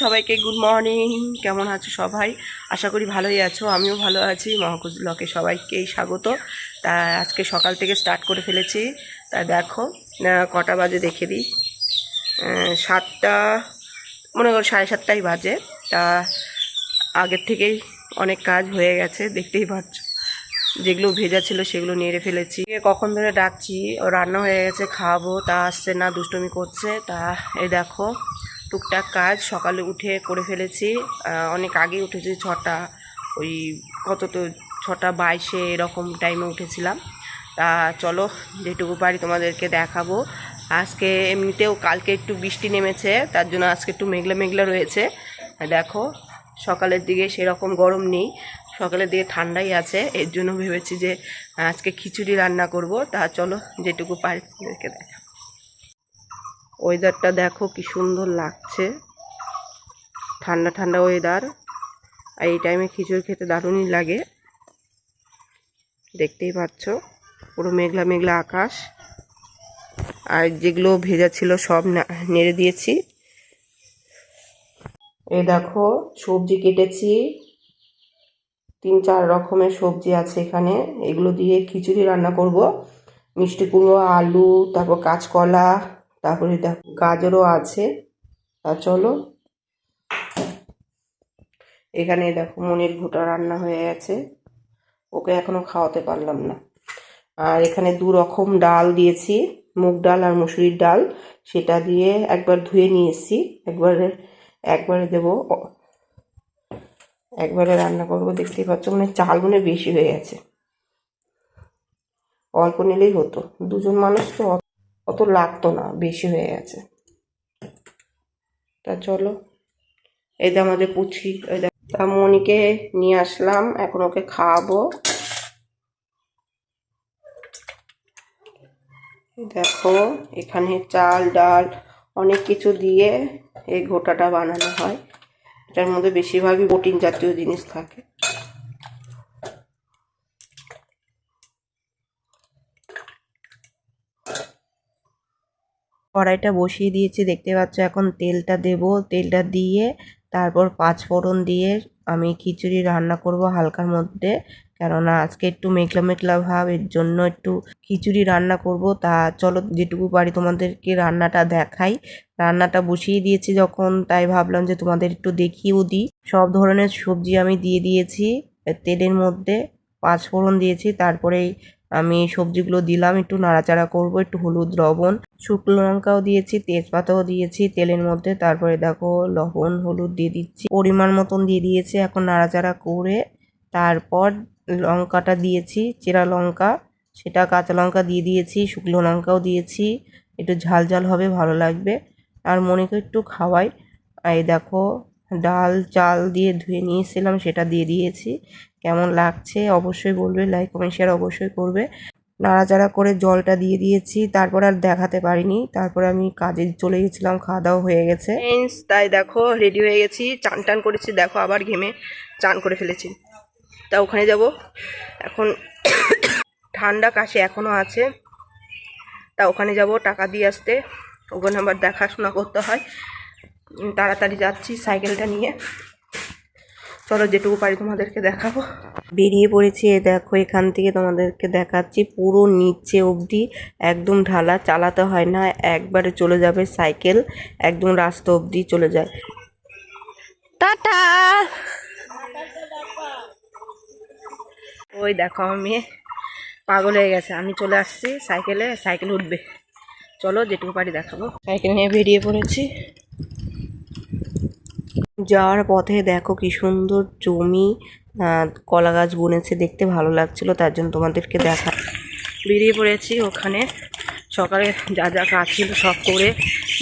সবাইকে good morning কেমন আছো সবাই? আশা করি ভালোই আছো, আমিও ভালো আছি। মহাকুজ ব্লকে সবাইকেই স্বাগত। তা আজকে সকাল থেকে স্টার্ট করে ফেলেছি। তা দেখো কটা বাজে দেখে দিই। সাতটা, মনে করো সাড়ে সাতটাই বাজে। তা আগের থেকেই অনেক কাজ হয়ে গেছে, দেখতেই পাচ্ছ। যেগুলো ভেজা ছিল সেগুলো নেড়ে ফেলেছি। কখন ধরে ডাকছি, ও রান্না হয়ে গেছে খাওয়াবো তা আসছে না, দুষ্টুমি করছে। তা এই দেখো টুকটাক কাজ সকালে উঠে করে ফেলেছি। অনেক আগে উঠেছি ছটা, ওই কত তো ছটা বাইশে এরকম টাইমে উঠেছিলাম। তা চলো, যেটুকু পারি তোমাদেরকে দেখাবো। আজকে এমনিতেও কালকে একটু বৃষ্টি নেমেছে, তার জন্য আজকে একটু মেঘলা মেঘলা রয়েছে। দেখো, সকালের দিকে সেরকম গরম নেই, সকালের দিকে ঠান্ডাই আছে। এর জন্য ভেবেছি যে আজকে খিচুড়ি রান্না করব। তা চলো, যেটুকু পারি তোমাদেরকে দেখা ওয়েদারটা দেখো কি সুন্দর লাগছে। ঠান্ডা ঠান্ডা ওয়েদার আর এই টাইমে খিচুড়ি খেতে দারুণই লাগে। দেখতেই পাচ্ছ, পুরো মেঘলা মেঘলা আকাশ। আর যেগুলো ভেজা ছিল সব নেড়ে দিয়েছি। এই দেখো, সবজি কেটেছি। তিন, চার রকমের সবজি আছে এখানে। এগুলো দিয়ে খিচুড়ি রান্না করব। মিষ্টি কুমড়ো, আলু, তারপর কাঁচকলা। তারপরে দেখো গাজরও আছে। তা চলো। এখানে দেখো মনির ভুটা রান্না হয়ে গেছে। ওকে এখনও খাওয়াতে পারলাম না। আর এখানে দু রকম ডাল দিয়েছি, মুগ ডাল আর মুসুরির ডাল। সেটা দিয়ে একবার ধুয়ে নিয়ে এসেছি। একবারে একবারে দেবো। একবারে রান্না করব, দেখতেই পাচ্ছ মানে চাল মনে বেশি হয়ে গেছে। অল্প নিলেই হতো। দুজন মানুষ তো অত- লাগতো না, বেশি হয়ে গেছে। তা চলো, এই যে আমাদের ওই দেখ তা মনিকে নিয়ে আসলাম, এখন ওকে খাওয়াবো। দেখো, এখানে চাল, ডাল, অনেক কিছু দিয়ে এই ঘোটাটা বানানো হয়। এটার মধ্যে বেশিরভাগই প্রোটিন জাতীয় জিনিস থাকে। কড়াইটা বসিয়ে দিয়েছি, দেখতে পাচ্ছ এখন তেলটা দেব, তেলটা দিয়ে তারপর পাঁচ ফোড়ন দিয়ে আমি খিচুড়ি রান্না করব হালকার মধ্যে। কেননা আজকে একটু মেঘলা মেঘলা ভাব, এর জন্য একটু খিচুড়ি রান্না করব। তা চলো যেটুকু পারি তোমাদেরকে রান্নাটা দেখাই। রান্নাটা বসিয়ে দিয়েছি যখন, তাই ভাবলাম যে তোমাদের একটু দেখিয়েও দিই। সব ধরনের সবজি আমি দিয়ে দিয়েছি তেলের মধ্যে পাঁচ ফোড়ন দিয়েছি তারপরেই আমি সবজিগুলো দিলাম, একটু নাড়াচাড়া করব, একটু হলুদ, লবণ, শুকনো লঙ্কাও দিয়েছি, তেজপাতাও দিয়েছি, তেলের মধ্যে, তারপরে দেখো লবণ, হলুদ দিয়ে দিচ্ছি, পরিমাণ মতন দিয়ে দিয়েছি, এখন নাড়াচাড়া করে তারপর লঙ্কাটা দিয়েছি, চেরা লঙ্কা, সেটা কাঁচা লঙ্কা দিয়ে দিয়েছি, শুকনো লঙ্কাও দিয়েছি, একটু ঝাল ঝাল হবে, ভালো লাগবে, আর মনেকে একটু খাওয়াই, এই দেখো ডাল, চাল দিয়ে ধুয়ে নিয়েছিলাম, সেটা দিয়ে দিয়েছি কেমন লাগছে অবশ্যই বলবে লাইক কমেন্ট শেয়ার অবশ্যই করবে। নাড়াচাড়া করে জলটা দিয়ে দিয়েছি, তারপর আর দেখাতে পারিনি। তারপর আমি কাজে চলে গেছিলাম, খাওয়া দাওয়া হয়ে গেছে। তাই দেখো রেডি হয়ে গেছি, চান টান করেছি, দেখো আবার ঘেমে চান করে ফেলেছি। তা ওখানে যাব। এখন ঠান্ডা কাশি এখনও আছে। তা ওখানে যাব, টাকা দিয়ে আসতে। ওখানে আবার দেখাশোনা করতে হয়। তাড়াতাড়ি যাচ্ছি সাইকেলটা নিয়ে। চলো যেটুকু পারি তোমাদেরকে দেখাবো। বেরিয়ে পড়েছি এ দেখো, এখান থেকে তোমাদেরকে দেখাচ্ছি পুরো নিচে অবধি। একদম ঢালা, চালাতে হয় না, একবারে চলে যাবে সাইকেল, একদম রাস্তা অবধি চলে যায়। টাটা! ওই দেখো, আমার মেয়ে পাগল হয়ে গেছে, আমি চলে আসছি সাইকেলে, সাইকেল উঠবে। চলো যেটুকু পারি দেখাবো। সাইকেল নিয়ে বেরিয়ে পড়েছি। যাওয়ার পথে দেখো কি সুন্দর জমি কলা গাছ বুনেছে, দেখতে ভালো লাগছিল, তার জন্য তোমাদেরকে দেখা বেরিয়ে পড়েছি ওখানে। সকালে যা যা কাজ ছিল সব করে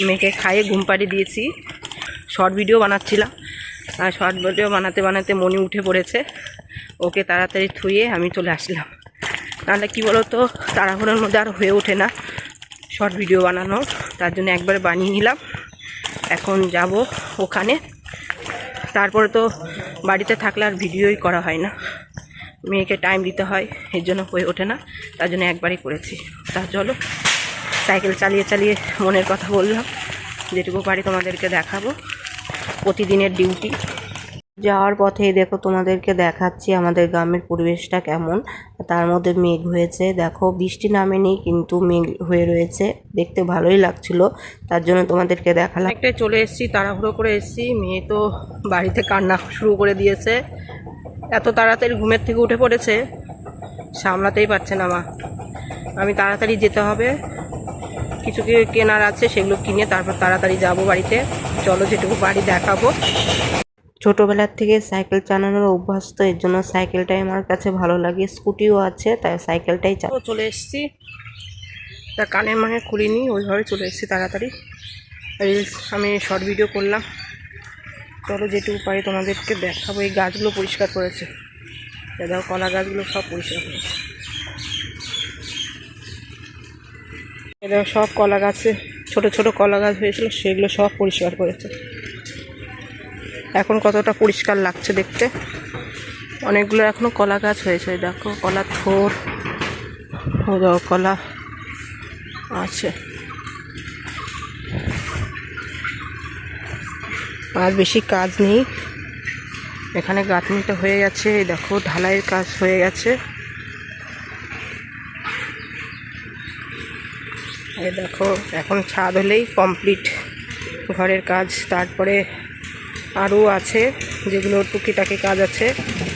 মেয়েকে খাইয়ে ঘুম পাড়িয়ে দিয়েছি। শর্ট ভিডিও বানাচ্ছিলাম, আর শর্ট ভিডিও বানাতে বানাতে মনে উঠে পড়েছে। ওকে তাড়াতাড়ি থুয়ে আমি চলে আসলাম। নাহলে কী বলো তো তাড়াহুড়োর মধ্যে আর হয়ে ওঠে না শর্ট ভিডিও বানানো, তার জন্য একবার বানিয়ে নিলাম। এখন যাব ওখানে। তারপরে তো বাড়িতে থাকলে আর ভিডিওই করা হয় না। মেয়েকে টাইম দিতে হয়, এর জন্য হয়ে ওঠে না, তার জন্য একবারই করেছি। তা চলো সাইকেল চালিয়ে চালিয়ে মনের কথা বললাম। যেটুকু পারি তোমাদেরকে দেখাবো। প্রতিদিনের ডিউটি যাওয়ার পথে দেখো তোমাদেরকে দেখাচ্ছি আমাদের গ্রামের পরিবেশটা কেমন। তার মধ্যে মেঘ হয়েছে। দেখো বৃষ্টি নামেনি, কিন্তু মেঘ হয়ে রয়েছে। দেখতে ভালোই লাগছিল। তার জন্য তোমাদেরকে দেখালাম। একটা চলে এসেছি, তাড়াহুড়ো করে এসেছি। মেয়ে তো বাড়িতে কান্না শুরু করে দিয়েছে। এত তাড়াতাড়ি ঘুমের থেকে উঠে পড়েছে, সামলাতেই পারছে না মা। আমি তাড়াতাড়ি যেতে হবে। কিছু কেনার আছে সেগুলো কিনে তারপর তাড়াতাড়ি যাব বাড়িতে। চলো যেটুকু বাড়ি দেখাবো। ছোটবেলার থেকে সাইকেল চালানোর অভ্যাস তো এর জন্য সাইকেলটাই আমার কাছে ভালো লাগে, স্কুটিও আছে, তাই সাইকেলটাই চা চলে এসেছি। তা কানের মানে খুলিনি, ওইভাবে চলে এসেছি তাড়াতাড়ি। রিলস আমি শর্ট ভিডিও করলাম। চলো যেটুকু পারি তোমাদেরকে দেখাবো। এই গাছগুলো পরিষ্কার করেছে। দেখো, কলা গাছগুলো সব পরিষ্কার করেছে। এ দেখো, সব কলা গাছে, ছোট ছোট কলা গাছ হয়েছিল, সেগুলো সব পরিষ্কার করেছে। এখন কতটা পরিষ্কার লাগছে দেখতে। অনেকগুলো এখনও কলা গাছ হয়েছে দেখো, কলা থোর কলা আছে। আর বেশি কাজ নেই। এখানে গাঁথনিটা হয়ে গেছে দেখো, ঢালাইয়ের কাজ হয়ে গেছে। এই দেখো, এখন ছাদ হলেই কমপ্লিট ঘরের কাজ, তারপরে আরও আছে, যেগুলো টুকিটাকি কাজ আছে।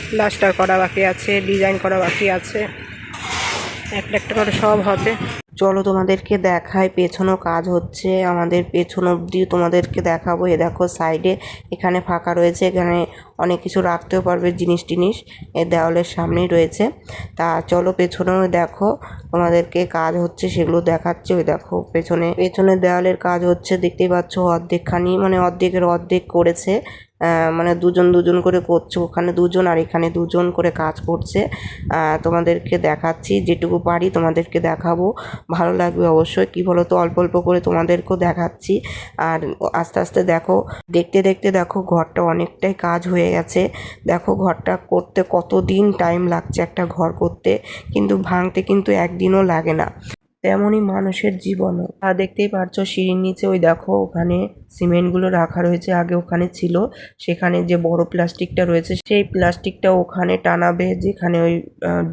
প্লাস্টার করা বাকি আছে ডিজাইন করা বাকি আছে। একটা একটা করে সব হবে। চলো তোমাদেরকে দেখাই, পেছনও কাজ হচ্ছে। আমাদের পেছন অবধি তোমাদেরকে দেখাবো। এ দেখো সাইডে এখানে ফাঁকা রয়েছে, এখানে অনেক কিছু রাখতেও পারবে জিনিস টিনিস। এ দেওয়ালের সামনেই রয়েছে। তা চলো পেছনেও দেখো তোমাদেরকে কাজ হচ্ছে, সেগুলো দেখাচ্ছে। ওই দেখো পেছনে পেছনে দেওয়ালের কাজ হচ্ছে, দেখতেই পাচ্ছ অর্ধেকখানি মানে অর্ধেকের অর্ধেক করেছে। মানে দুজন দুজন করে করছে, ওখানে দুজন আর এখানে দুজন করে কাজ করছে। তোমাদেরকে দেখাচ্ছি, যেটুকু পারি তোমাদেরকে দেখাবো। ভালো লাগবে অবশ্যই, কি বলো তো অল্প অল্প করে তোমাদেরকেও দেখাচ্ছি। আর আস্তে আস্তে দেখো, দেখতে দেখতে দেখো, ঘরটা অনেকটাই কাজ হয়ে গেছে। দেখো ঘরটা করতে কত দিন টাইম লাগছে একটা ঘর করতে, কিন্তু ভাঙতে কিন্তু একদিনও লাগে না। তেমনই মানুষের জীবনও। আর দেখতেই পারছ সিঁড়ির নিচে, ওই দেখো ওখানে সিমেন্টগুলো রাখা রয়েছে, আগে ওখানে ছিল, সেখানে যে বড় প্লাস্টিকটা রয়েছে, সেই প্লাস্টিকটা ওখানে টানাবে, যেখানে ওই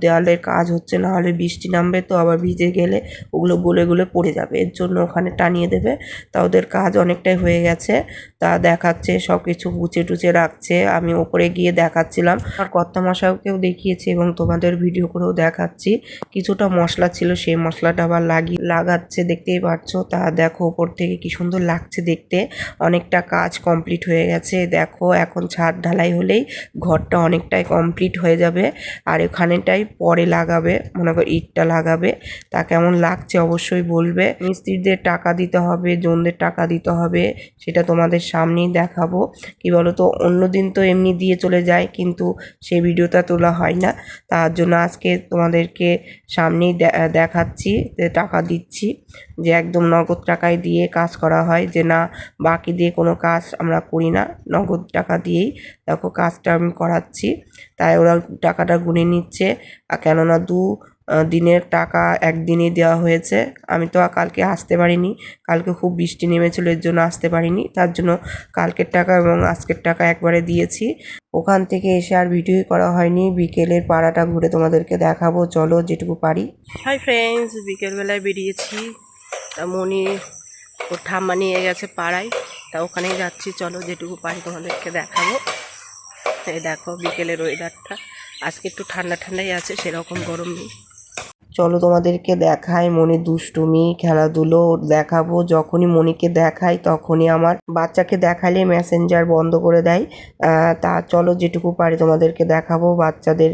দেওয়ালের কাজ হচ্ছে না হলে বৃষ্টি নামবে, তো আবার ভিজে গেলে ওগুলো গলে গলে পড়ে যাবে, এর জন্য ওখানে টানিয়ে দেবে। তা ওদের কাজ অনেকটাই হয়ে গেছে, তা দেখাচ্ছে সব কিছু গুছে টুচে রাখছে, আমি ওপরে গিয়ে দেখাচ্ছিলাম, আর কর্তা মশাইকেও দেখিয়েছি এবং তোমাদের ভিডিও করেও দেখাচ্ছি, কিছুটা মশলা ছিল, সেই মশলাটা লাগিয়ে লাগাচ্ছে, দেখতেই পারছ? তা দেখো ওপর থেকে কি সুন্দর লাগছে দেখতে। অনেকটা কাজ কমপ্লিট হয়ে গেছে। দেখো, এখন ছাদ ঢালাই হলেই ঘরটা অনেকটাই কমপ্লিট হয়ে যাবে। আর এখানেটাই পরে লাগাবে, মনে করো ইটটা লাগাবে। তা কেমন লাগছে অবশ্যই বলবে। মিস্ত্রিদের টাকা দিতে হবে, জনদের টাকা দিতে হবে, সেটা তোমাদের সামনেই দেখাবো। কি বলো তো অন্য দিন তো এমনি দিয়ে চলে যায়, কিন্তু সেই ভিডিওটা তোলা হয় না। তার জন্য আজকে তোমাদেরকে সামনেই দেখাচ্ছি। টাকা দিচ্ছি যে একদম নগদ টাকায় দিয়ে কাজ করা হয় যে না, বাকি দিয়ে কোনো কাজ আমরা করি না। নগদ টাকা দিয়েই দেখো কাজটা আমি করাচ্ছি। তাই ওরা টাকাটা গুনে নিচ্ছে। আর কেননা দু দিনের টাকা একদিনই দেওয়া হয়েছে। আমি তো কালকে আসতে পারিনি। কালকে খুব বৃষ্টি নেমেছিল, এর জন্য আসতে পারিনি। তার জন্য কালকের টাকা এবং আজকের টাকা একবারে দিয়েছি। ওখান থেকে এসে আর ভিডিওই করা হয়নি। বিকেলের পাড়াটা ঘুরে তোমাদেরকে দেখাবো। চলো যেটুকু পারি। হাই ফ্রেন্ডস বিকেলবেলায় বেরিয়েছি। তা মনি ওর ঠাম্মা নিয়ে গেছে পাড়ায়। তা ওখানেই যাচ্ছি। চলো যেটুকু পারি তোমাদেরকে দেখাবো। এই দেখো বিকেলের ওয়েদারটা আজকে একটু ঠান্ডা ঠান্ডাই আছে, সেরকম গরম নেই। চলো তোমাদেরকে দেখাই মনে দুষ্টুমি, খেলাধুলো, দেখাবো। যখনই মনিকে দেখাই, তখনই আমার বাচ্চাকে দেখালে মেসেঞ্জার বন্ধ করে দেয়। তা চলো যেটুকু পারি তোমাদেরকে দেখাবো, বাচ্চাদের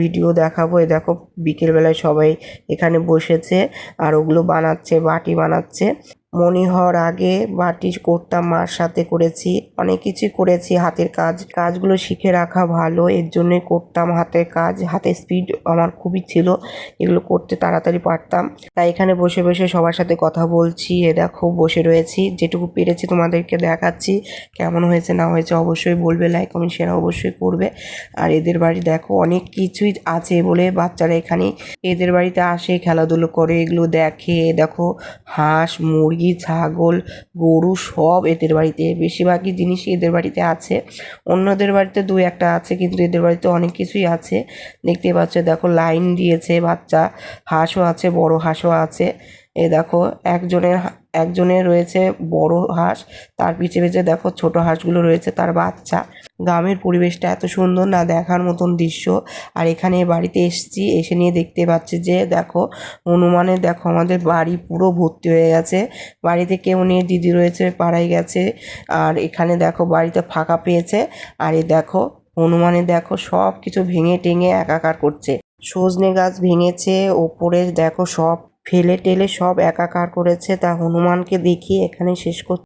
ভিডিও দেখাবো। এ দেখো, বিকেলবেলায় সবাই এখানে বসেছে আর ওগুলো বানাচ্ছে, বাটি বানাচ্ছে। মনি হওয়ার আগে বাটি করতাম মার সাথে করেছি। অনেক কিছুই করেছি হাতের কাজ। কাজগুলো শিখে রাখা ভালো, এর জন্যই করতাম হাতের কাজ। হাতের স্পিড আমার খুবই ছিল, এগুলো করতে তাড়াতাড়ি পারতাম। তাই এখানে বসে বসে সবার সাথে কথা বলছি। এ দেখো, বসে রয়েছি। যেটুকু পেরেছি তোমাদেরকে দেখাচ্ছি। কেমন হয়েছে, না হয়েছে অবশ্যই বলবে লাইক কমেন্ট শেয়ার অবশ্যই করবে। আর এদের বাড়ি দেখো, অনেক কিছুই আছে বলে বাচ্চারা এখানে। এদের বাড়িতে আসে, খেলাধুলো করে, এগুলো দেখে। দেখো, হাঁস, মুরগি মুরগি, ছাগল, গরু সব এদের বাড়িতে। বেশিরভাগই জিনিসই এদের বাড়িতে আছে। অন্যদের বাড়িতে দু একটা আছে, কিন্তু এদের বাড়িতে অনেক কিছুই আছে। দেখতে পাচ্ছ দেখো লাইন দিয়েছে বাচ্চা। হাঁসও আছে, বড় হাঁসও আছে। এ দেখো, একজনের একজনের রয়েছে বড় হাঁস, তার পিছে পিছে দেখো ছোট হাঁসগুলো রয়েছে, তার বাচ্চা। গ্রামের পরিবেশটা এত সুন্দর না, দেখার মতন দৃশ্য। আর এখানে বাড়িতে এসেছি, এসে নিয়ে দেখতে পাচ্ছি যে দেখো হনুমানের দেখো আমাদের বাড়ি পুরো ভর্তি হয়ে গেছে। বাড়িতে কেউ নেই, দিদি রয়েছে, পাড়ায় গেছে। আর এখানে দেখো বাড়িতে ফাঁকা পেয়েছে। আর এ দেখো হনুমানের দেখো সব কিছু ভেঙে টেঙে একাকার করছে। সজনে গাছ ভেঙেছে, ওপরে দেখো সব ফেলে টেলে সব একাকার করেছে তা হনুমানকে দেখিয়ে এখানে শেষ করতে